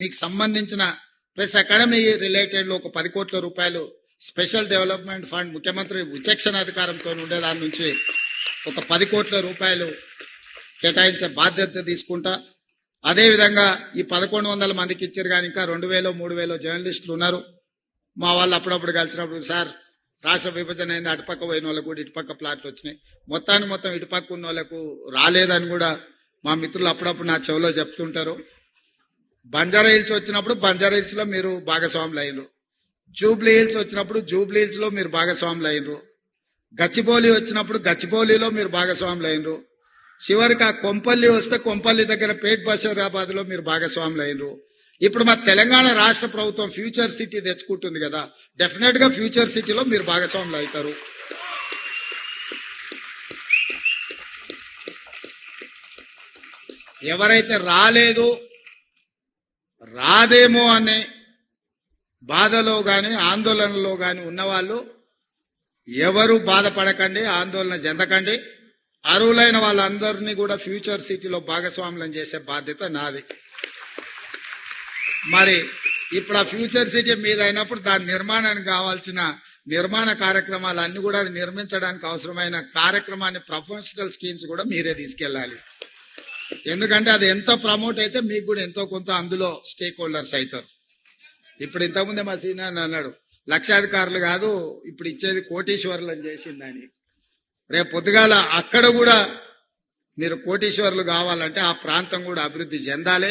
మీకు సంబంధించిన press academy related ఒక పది కోట్ల రూపాయలు స్పెషల్ డెవలప్మెంట్ ఫండ్ ముఖ్యమంత్రి విచక్షణ అధికారంతో ఉండే దాని నుంచి ఒక పది కోట్ల రూపాయలు కేటాయించే బాధ్యత తీసుకుంటా. అదేవిధంగా ఈ పదకొండు వందల మందికి ఇచ్చారు కానీ ఇంకా రెండు వేలు మూడు వేలు జర్నలిస్టులు ఉన్నారు. మా వాళ్ళు అప్పుడప్పుడు కలిసినప్పుడు సార్ రాష్ట్ర విభజన అయింది అటుపక్క పోయిన వాళ్ళకు కూడా ఇటుపక్క ప్లాట్లు వచ్చినాయి. మొత్తాన్ని మొత్తం ఇటుపక్క ఉన్న వాళ్ళకు రాలేదని కూడా మా మిత్రులు అప్పుడప్పుడు నా చెవిలో చెప్తుంటారు. బంజారా హిల్స్ వచ్చినప్పుడు బంజారా హిల్స్లో మీరు భాగస్వాములు అయినరు. జూబ్లీ హిల్స్ వచ్చినప్పుడు జూబ్లీ హిల్స్లో మీరు భాగస్వాములు అయినరు. గచ్చిబౌలి వచ్చినప్పుడు గచ్చిబౌలిలో మీరు భాగస్వాములు అయినరు. చివరికి ఆ కొంపల్లి వస్తే కొంపల్లి దగ్గర పేట్ బషీరాబాద్లో మీరు భాగస్వాములు అయినరు. ఇప్పుడు మా తెలంగాణ రాష్ట్ర ప్రభుత్వం ఫ్యూచర్ సిటీ తెచ్చుకుంటుంది కదా డెఫినెట్గా ఫ్యూచర్ సిటీలో మీరు భాగస్వాములు అవుతారు. ఎవరైతే రాలేదు రాదేమో అనే బాధలో గాని ఆందోళనలో గాని ఉన్నవాళ్ళు ఎవరు బాధపడకండి ఆందోళన చెందకండి. అర్హులైన వాళ్ళందరినీ కూడా ఫ్యూచర్ సిటీలో భాగస్వాములను చేసే బాధ్యత నాది. మరి ఇప్పుడు ఆ ఫ్యూచర్ సిటీ మీద అయినప్పుడు దాని నిర్మాణానికి కావాల్సిన నిర్మాణ కార్యక్రమాలు అన్ని కూడా అది నిర్మించడానికి అవసరమైన కార్యక్రమాన్ని ప్రొఫెషనల్ స్కీమ్స్ కూడా మీరే తీసుకెళ్ళాలి. ఎందుకంటే అది ఎంత ప్రమోట్ అయితే మీకు కూడా ఎంతో కొంత అందులో స్టేక్ హోల్డర్స్ అవుతారు. ఇప్పుడు ఇంతకుముందే మా సీనియర్ అన్నాడు లక్షాధికారులు కాదు ఇప్పుడు ఇచ్చేది కోటీశ్వరులు అని చేసిందని రేపు పొద్దుగాల అక్కడ కూడా మీరు కోటీశ్వరులు కావాలంటే ఆ ప్రాంతం కూడా అభివృద్ధి చెందాలి.